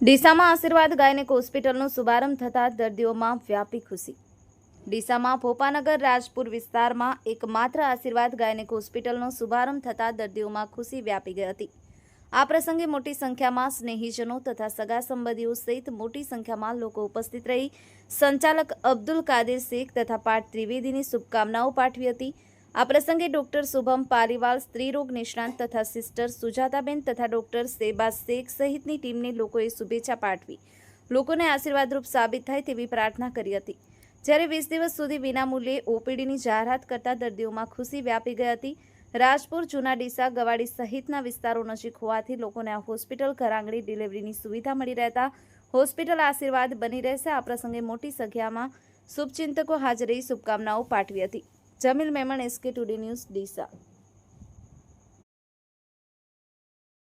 ડીસામાં આશીર્વાદ ગાયનેક હોસ્પિટલનો શુભારંભ થતાં દર્દીઓમાં વ્યાપી ખુશી. ડીસામાં ભોપાનગર રાજપુર વિસ્તારમાં એકમાત્ર આશીર્વાદ ગાયનેક હોસ્પિટલનો શુભારંભ થતાં દર્દીઓમાં ખુશી વ્યાપી ગઈ હતી. આ પ્રસંગે મોટી સંખ્યામાં સ્નેહીજનો તથા સગા સંબંધીઓ સહિત મોટી સંખ્યામાં લોકો ઉપસ્થિત રહી સંચાલક અબ્દુલ કાદિર શેખ તથા પાઠ ત્રિવેદીની શુભકામનાઓ પાઠવી હતી. આ પ્રસંગે ડોક્ટર શુભમ પારીવાલ, સ્ત્રીરોગ નિષ્ણાંત તથા સિસ્ટર સુજાતાબેન તથા ડોક્ટર સેબા શેખ સહિતની ટીમને લોકોએ શુભેચ્છા પાઠવી. લોકોને આશીર્વાદરૂપ સાબિત થાય તેવી પ્રાર્થના કરી હતી. જ્યારે વીસ દિવસ સુધી વિનામૂલ્યે ઓપીડીની જાહેરાત કરતા દર્દીઓમાં ખુશી વ્યાપી ગઈ હતી. રાજપુર જૂના ડીસા ગવાડી સહિતના વિસ્તારો નજીક હોવાથી લોકોને આ હોસ્પિટલ ઘરઆંગણી ડિલિવરીની સુવિધા મળી રહેતા હોસ્પિટલ આશીર્વાદ બની રહેશે. આ પ્રસંગે મોટી સંખ્યામાં શુભચિંતકો હાજર શુભકામનાઓ પાઠવી હતી. Jamil Memon S K today news Deesa.